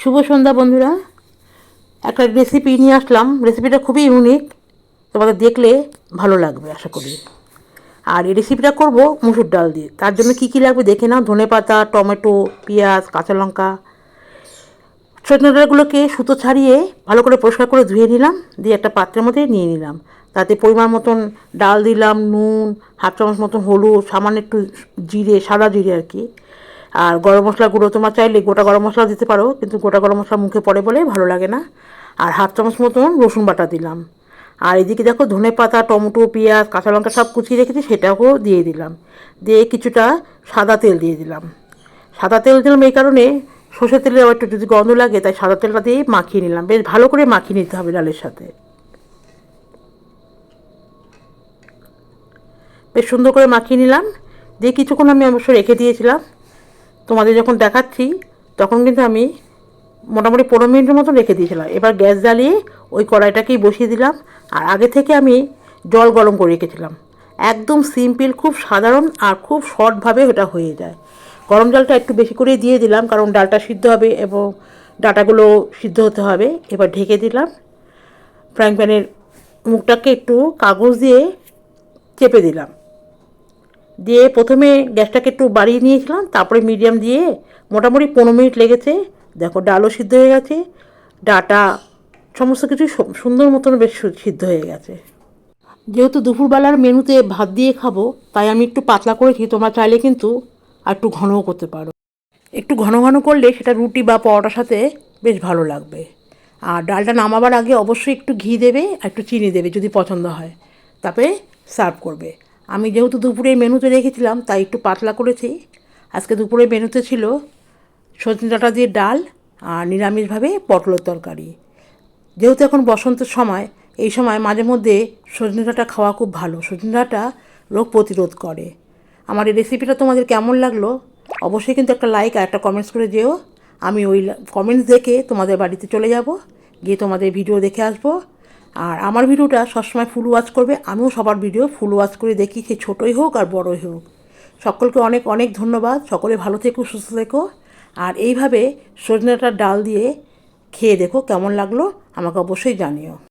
শুভ সন্ধ্যা বন্ধুরা। একটা রেসিপি নিয়ে আসলাম। রেসিপিটা খুবই ইউনিক তোমাদের দেখলে ভালো লাগবে, আশা করি। আর এই রেসিপিটা করব মুসুর ডাল দিয়ে। তার জন্য কী কী লাগবে দেখে নাও। ধনে পাতা, টমেটো, পেঁয়াজ, কাঁচা লঙ্কা। সজনে ডালগুলোকে সুতো ছাড়িয়ে ভালো করে পরিষ্কার করে ধুয়ে নিলাম। দিয়ে একটা পাত্রের মধ্যে নিয়ে নিলাম। তাতে পরিমাণ মতন ডাল দিলাম, নুন, হাফ চামচ মতন হলুদ, সামান্য একটু জিরে, সাদা জিরে আর কি। আর গরম মশলা গুঁড়ো তোমার চাইলে গোটা গরম মশলা দিতে পারো, কিন্তু গোটা গরম মশলা মুখে পড়ে বলে ভালো লাগে না। আর হাফ চামচ মতন রসুন বাটা দিলাম। আর এদিকে দেখো ধনে পাতা, টমেটো, পেঁয়াজ, কাঁচা লঙ্কা সব কুচিয়ে রেখেছি, সেটাকেও দিয়ে দিলাম। দিয়ে কিছুটা সাদা তেল দিয়ে দিলাম। সাদা তেল দিলাম এই কারণে সর্ষের তেলে একটু যদি গন্ধ লাগে, তাই সাদা তেলটা দিয়ে মাখিয়ে নিলাম। বেশ ভালো করে মাখিয়ে নিতে হবে ডালের সাথে। বেশ সুন্দর করে মাখিয়ে নিলাম। দিয়ে কিছুক্ষণ আমি অবশ্য রেখে দিয়েছিলাম। তোমাদের যখন দেখাচ্ছি, তখন কিন্তু আমি মোটামুটি পনেরো মিনিটের মতো রেখে দিয়েছিলাম। এবার গ্যাস জ্বালিয়ে ওই কড়াইটাকেই বসিয়ে দিলাম। আর আগে থেকে আমি জল গরম করে রেখেছিলাম। একদম সিম্পল, খুব সাধারণ আর খুব শর্টভাবে ওটা হয়ে যায়। গরম জলটা একটু বেশি করে দিয়ে দিলাম, কারণ ডালটা সিদ্ধ হবে এবং ডাটাগুলো সিদ্ধ হতে হবে। এবার ঢেকে দিলাম। ফ্রাইং প্যানের মুখটাকে একটু কাগজ দিয়ে চেপে দিলাম। দিয়ে প্রথমে গ্যাসটাকে একটু বাড়িয়ে নিয়েছিলাম, তারপরে মিডিয়াম দিয়ে মোটামুটি পনেরো মিনিট লেগেছে। দেখো, ডালও সিদ্ধ হয়ে গেছে, ডাটা সমস্ত কিছু সুন্দর মতন বেশ সিদ্ধ হয়ে গেছে। যেহেতু দুপুরবেলার মেনুতে ভাত দিয়ে খাব, তাই আমি একটু পাতলা করেছি তোমরা চাইলে কিন্তু আর একটু ঘনও করতে পারো। একটু ঘন ঘন করলে সেটা রুটি বা পরোটার সাথে বেশ ভালো লাগবে। আর ডালটা নামাবার আগে অবশ্যই একটু ঘি দেবে আর একটু চিনি দেবে যদি পছন্দ হয়। তারপরে সার্ভ করবে। আমি যেহেতু দুপুরে মেনুতে রেখেছিলাম, তাই একটু পাতলা করেছি। আজকে দুপুরে মেনুতে ছিল সজনে ডাঁটা দিয়ে ডাল আর নিরামিষভাবে পটলের তরকারি। যেহেতু এখন বসন্তের সময়, এই সময় মাঝে মধ্যে সজনে ডাঁটা খাওয়া খুব ভালো। সজনে ডাঁটা রোগ প্রতিরোধ করে। আমার এই রেসিপিটা তোমাদের কেমন লাগল? অবশ্যই কিন্তু একটা লাইক আর একটা কমেন্টস করে যেও। আমি ওই কমেন্টস দেখে তোমাদের বাড়িতে চলে যাব, গিয়ে তোমাদের ভিডিও দেখে আসব। আর আমার ভিডিওটা সবসময় ফুল ওয়াচ করবে। আমিও সবার ভিডিও ফুল ওয়াচ করে দেখি সে ছোটোই হোক আর বড়ই হোক। সকলকে অনেক অনেক ধন্যবাদ। সকলে ভালো থেকো, সুস্থ থেকো। আর এইভাবে সজনেটার ডাল দিয়ে খেয়ে দেখো কেমন লাগল, আমাকে অবশ্যই জানিও।